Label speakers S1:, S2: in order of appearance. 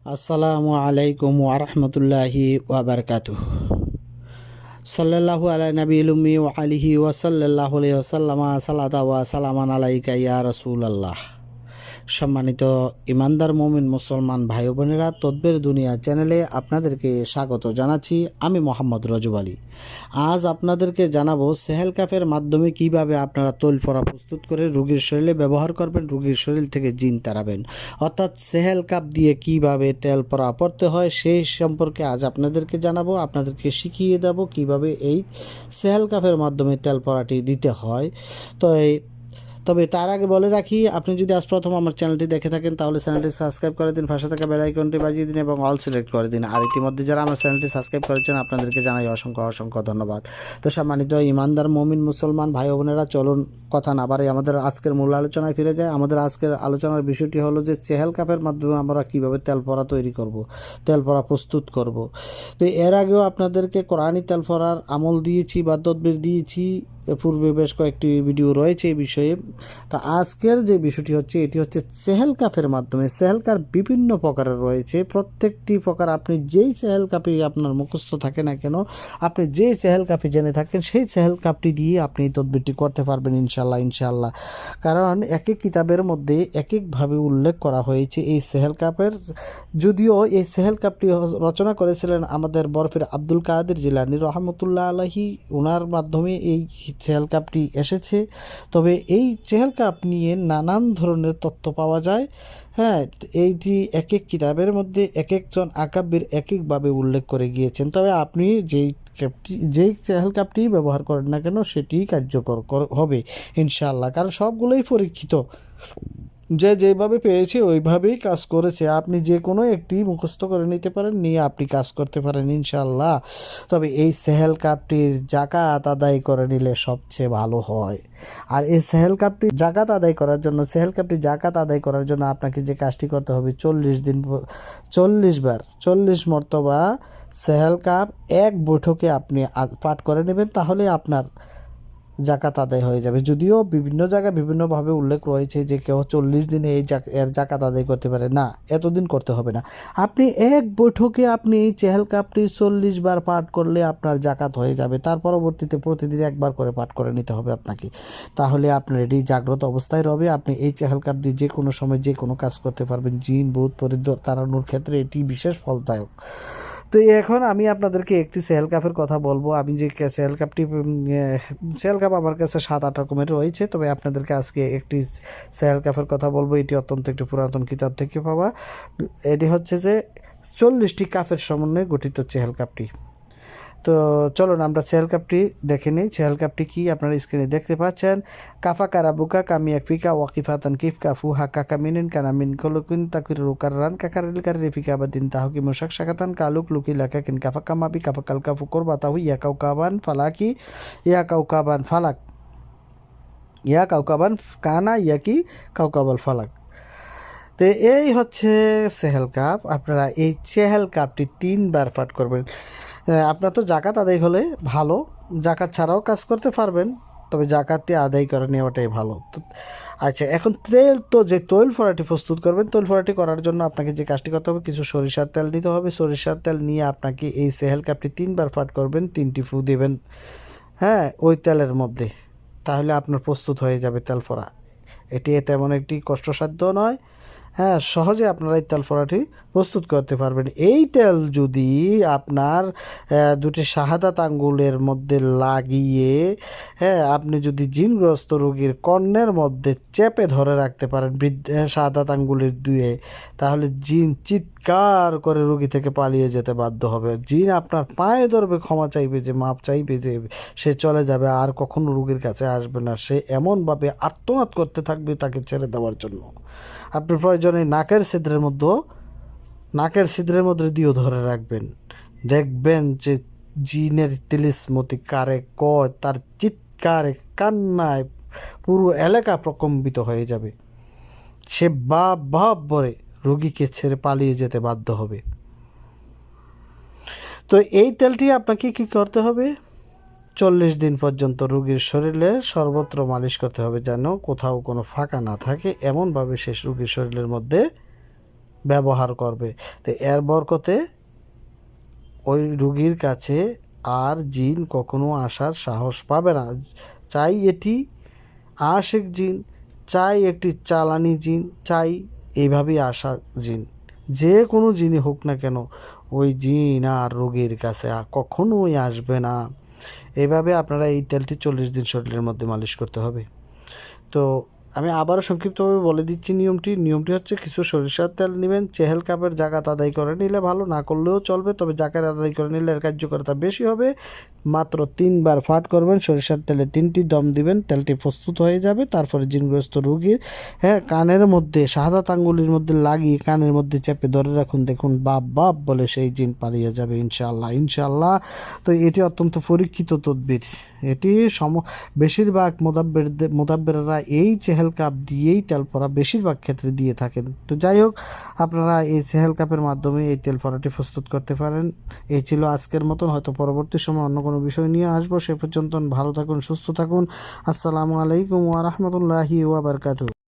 S1: আসসালামু আলাইকুম ওয়ারহমতুল্লাহি ওয়াবারকাতু সাল্লাল্লাহু আলা নবী উম্মি ওয়া আলিহি ওয়া সাল্লাল্লাহু আলাইহি ওয়াসাল্লামা সালাতা ওয়া সালামান আলাইকা ইয়া রাসূলুল্লাহ সম্মানিত ইমানদার মমিন মুসলমান ভাই বোনেরা, তদ্বের দুনিয়া চ্যানেলে আপনাদেরকে স্বাগত জানাচ্ছি। আমি মোহাম্মদ রজব আলী। আজ আপনাদেরকে জানাব সেহেল কাপের মাধ্যমে কীভাবে আপনারা তৈল ফোড়া প্রস্তুত করে রুগীর শরীরে ব্যবহার করবেন, রুগীর শরীর থেকে জিন তাড়াবেন। অর্থাৎ সেহেল কাপ দিয়ে কীভাবে তেল পরা পড়তে হয় সেই সম্পর্কে আজ আপনাদেরকে জানাব, আপনাদেরকে শিখিয়ে দেব কীভাবে এই সেহেল কাপের মাধ্যমে তেল পরাটি দিতে হয়। তো এই তবে তার আগে বলে রাখি, আপনি যদি আজ প্রথম আমার চ্যানেলটি দেখে থাকেন, তাহলে চ্যানেলটি সাবস্ক্রাইব করে দিন, পাশে থাকা বেল আইকনটি বাজিয়ে দিন এবং অল সিলেক্ট করে দিন। আর ইতিমধ্যে যারা আমার চ্যানেলটি সাবস্ক্রাইব করেছেন, আপনাদেরকে জানাই অসংখ্য অসংখ্য ধন্যবাদ। তো সম্মানিত ইমানদার, মমিন, মুসলমান ভাই বোনেরা, চলুন কথা না বাড়াই আমাদের আজকের মূল আলোচনায় ফিরে যায় আমাদের আজকের আলোচনার বিষয়টি হলো যে চেহেল কাপের মাধ্যমে আমরা কীভাবে তেল পরা তৈরি করব তেল পরা প্রস্তুত করব। তো এর আগেও আপনাদেরকে কোরআনি তেল পরার আমল দিয়েছি বা তদবির দিয়েছি। পূর্বে বেশ কয়েকটি ভিডিও রয়েছে এই বিষয়ে। তো আজকের যে বিষয়টি হচ্ছে, এটি হচ্ছে সেহেল কাপের মাধ্যমে। সেহেল কাপ বিভিন্ন প্রকারের রয়েছে। প্রত্যেকটি প্রকার আপনি যেই সেহেল কাপে আপনার মুখস্থ থাকে না কেন, আপনি যেই সেহেল কাপে জেনে থাকেন, সেই সেহেল কাপটি দিয়ে আপনি তদবিরটি করতে পারবেন ইনশাল্লাহ ইনশাল্লাহ কারণ এক এক কিতাবের মধ্যে এক একভাবে উল্লেখ করা হয়েছে এই সেহেল কাপের যদিও এই সেহেল কাপটি রচনা করেছিলেন আমাদের বরফের আব্দুল কাদের জিলানি রহমতুল্লাহ আলহি ওনার মাধ্যমে এই চেহেল কাপটি এসেছে। তবে এই চেহেল কাপ নিয়ে নানান ধরনের তথ্য পাওয়া যায়। হ্যাঁ এইটি এক এক কিতাবের মধ্যে এক একজন আকাব্যের এক একভাবে উল্লেখ করে গিয়েছেন। তবে আপনি যেই ক্যাপটি, যেই চেহেল কাপটি ব্যবহার করেন না কেন সেটি কার্যকর কর- হবে ইনশাআল্লাহ। কারণ সবগুলোই পরীক্ষিত। যে যেভাবে পেয়েছে ওইভাবেই কাজ করেছে। আপনি যে কোনো একটি মুখস্থ করে নিতে পারেন, নিয়ে আপনি কাজ করতে পারেন ইনশাল্লাহ তবে এই সেহেল কাপটির জাকাত আদায় করে নিলে সবচেয়ে ভালো হয়। আর এই সেহেল কাপটি জাকাত আদায় করার জন্য, সেহেল কাপটি জাকাত আদায় করার জন্য আপনাকে যে কাজটি করতে হবে, চল্লিশ দিন চল্লিশ বার, চল্লিশ মর্তবা সেহেল কাপ এক বৈঠকে আপনি পাঠ করে নেবেন। তাহলে আপনার জাকাত আদায় হয়ে যাবে। যদিও বিভিন্ন জায়গায় বিভিন্নভাবে উল্লেখ রয়েছে যে কেউ চল্লিশ দিনে এই এর জাকাত আদায় করতে পারে। না, এতদিন করতে হবে না। আপনি এক বৈঠকে আপনি এই চেহেল কাপটি চল্লিশ বার পাঠ করলে আপনার জাকাত হয়ে যাবে। তার পরবর্তীতে প্রতিদিন একবার করে পাঠ করে নিতে হবে আপনাকে। তাহলে আপনার এটি জাগ্রত অবস্থায় রবে। আপনি এই চেহেল কাপ দিয়ে যে কোনো সময় যে কোনো কাজ করতে পারবেন। জিন ভূত পরিদ তাড়ানোর ক্ষেত্রে এটি বিশেষ ফলদায়ক। তো এখন আমি আপনাদেরকে একটি সেল কাপের কথা বলব। আমি যে সেল কাপটি সেল কাপ আমার কাছে সাত আট রকমের রয়েছে। তবে আপনাদেরকে আজকে একটি সেল কাপের কথা বলব। এটি অত্যন্ত একটি পুরাতন কিতাব থেকে পাওয়া। এটি হচ্ছে যে চল্লিশটি কাপের সমন্বয়ে গঠিত চেহেল কাপটি তো চলুন আমরা চেহেল কাপটি দেখে নিই। চেহেল কাপটি কি আপনারা স্ক্রিনে দেখতে পাচ্ছেন? কাফা কারা বুকা কামি এক ফিকা ওয়াকিফাতান কিফ কাফু হাকা কামিনিন, কানামিন কলুকিন, তাকুর রুকার রান কাকারিল কার রেফিকা বাদিন, তাহকি মুশাক শাকাতান, কালুক লুকি লাকাকিন, কাফা কামাবি, কাফা কাল কাফু করবা, তাহু ইয়া কাউকাবান ফালাকি, ইয়া কাউকাবান ফালাক। ইয়া কাউকাবান কানা, ইয়া কি? কাউকাবাল ফালাক। তো এই হচ্ছে সেহেল কাপ আপনারা এই চেহেল কাপটি তিনবার পাঠ করবেন। আপনার তো জাকাত আদায় হলে ভালো। জাকাত ছাড়াও কাজ করতে পারবেন। তবে জাকাতটি আদায় করে নেওয়াটাই ভালো। আচ্ছা এখন তেল তো যে তৈল ফোড়াটি প্রস্তুত করবেন, তৈল ফোড়াটি করার জন্য আপনাকে যে কাজটি করতে হবে, কিছু সরিষার তেল নিতে হবে। সরিষার তেল নিয়ে আপনাকে এই সেহেল কাপটি তিনবার ফাট করবেন, তিনটি ফু দেবেন হ্যাঁ ওই তেলের মধ্যে। তাহলে আপনার প্রস্তুত হয়ে যাবে তেল ফোড়া। এটি তেমন একটি কষ্টসাধ্য নয়। হ্যাঁ সহজে আপনারা এই তেল ফোড়াটি প্রস্তুত করতে পারবেন। এই তেল যদি আপনার দুটি শাহাদাত আঙ্গুলের মধ্যে লাগিয়ে হ্যাঁ আপনি যদি জিনগ্রস্ত রোগীর কর্ণের মধ্যে চেপে ধরে রাখতে পারেন শাহাদাত আঙ্গুলের দুয়ে, তাহলে জিন চিৎকার করে রোগী থেকে পালিয়ে যেতে বাধ্য হবে। জিন আপনার পায়ে ধরবে, ক্ষমা চাইবে যে, মাপ চাইবে যে, সে চলে যাবে, আর কখনো রোগীর কাছে আসবে না। সে এমনভাবে আর্তনাদ করতে থাকবে তাকে ছেড়ে দেওয়ার জন্য। আপনি প্রয়োজনে নাকের ছিদ্রের মধ্যে, নাকের ছিদ্রের মধ্যে দিয়েও ধরে রাখবেন। দেখবেন যে জিনের তিলিসমতি কারে কয় তার চিৎকারে, কান্নায় পুরো এলাকা প্রকম্পিত হয়ে যাবে। সে বাপ বাপ বলে রোগীকে ছেড়ে পালিয়ে যেতে বাধ্য হবে। তো এই তেলটি আপনাকে কি করতে হবে? চল্লিশ দিন পর্যন্ত রুগীর শরীরে সর্বত্র মালিশ করতে হবে যেন কোথাও কোনো ফাঁকা না থাকে, এমনভাবে সে রুগীর শরীরের মধ্যে ব্যবহার করবে। তো এর বরকতে ওই রুগীর কাছে আর জিন কখনো আসার সাহস পাবে না। চাই এটি আশেক জিন, চাই একটি চালানি জিন, চাই এইভাবেই আসা জিন। যে কোনো জিনই হোক না কেন, ওই জিন আর রোগীর কাছে কখনোই আসবে না। এভাবে আপনারা এই তেলটি চল্লিশ দিন শরীরের মধ্যে মালিশ করতে হবে। তো আমি আবারও সংক্ষিপ্তভাবে বলে দিচ্ছি নিয়মটি। নিয়মটি হচ্ছে কিছু সরিষার তেল নেবেন, চেহেল কাপের জাকাত আদায় করে নিলে ভালো, না করলেও চলবে, তবে জাকাত আদায় করে নিলে এর কার্যকরতা বেশি হবে। মাত্র তিনবার ফাট করবেন, সরিষার তেলে তিনটি দম দিবেন, তেলটি প্রস্তুত হয়ে যাবে, তারপরে জিনগ্রস্ত রোগীর হ্যাঁ কানের মধ্যে, সাদা আঙ্গুলির মধ্যে লাগিয়ে কানের মধ্যে চেপে ধরে রাখুন, দেখুন বাপ বাপ বলে সেই জিন পালিয়ে যাবে ইনশাল্লাহ ইনশাল্লাহ তো এটি অত্যন্ত পরীক্ষিত তদবির। এটি সম, বেশিরভাগ মোদাব্বের মোদাব্বেররা এই চেহেল কাপ দিয়েই তেল পরা বেশিরভাগ ক্ষেত্রে দিয়ে থাকেন। তো যাই হোক, আপনারা এই চেহেল কাপের মাধ্যমে এই তেল পরাটি প্রস্তুত করতে পারেন। এই ছিল আজকের মতন, হয়তো পরবর্তী সময় অন্য কোনো বিষয় নিয়ে আসব। সে পর্যন্ত ভালো থাকুন সুস্থ থাকুন। আসসালামু আলাইকুম ওয়া বারাকাতুহু।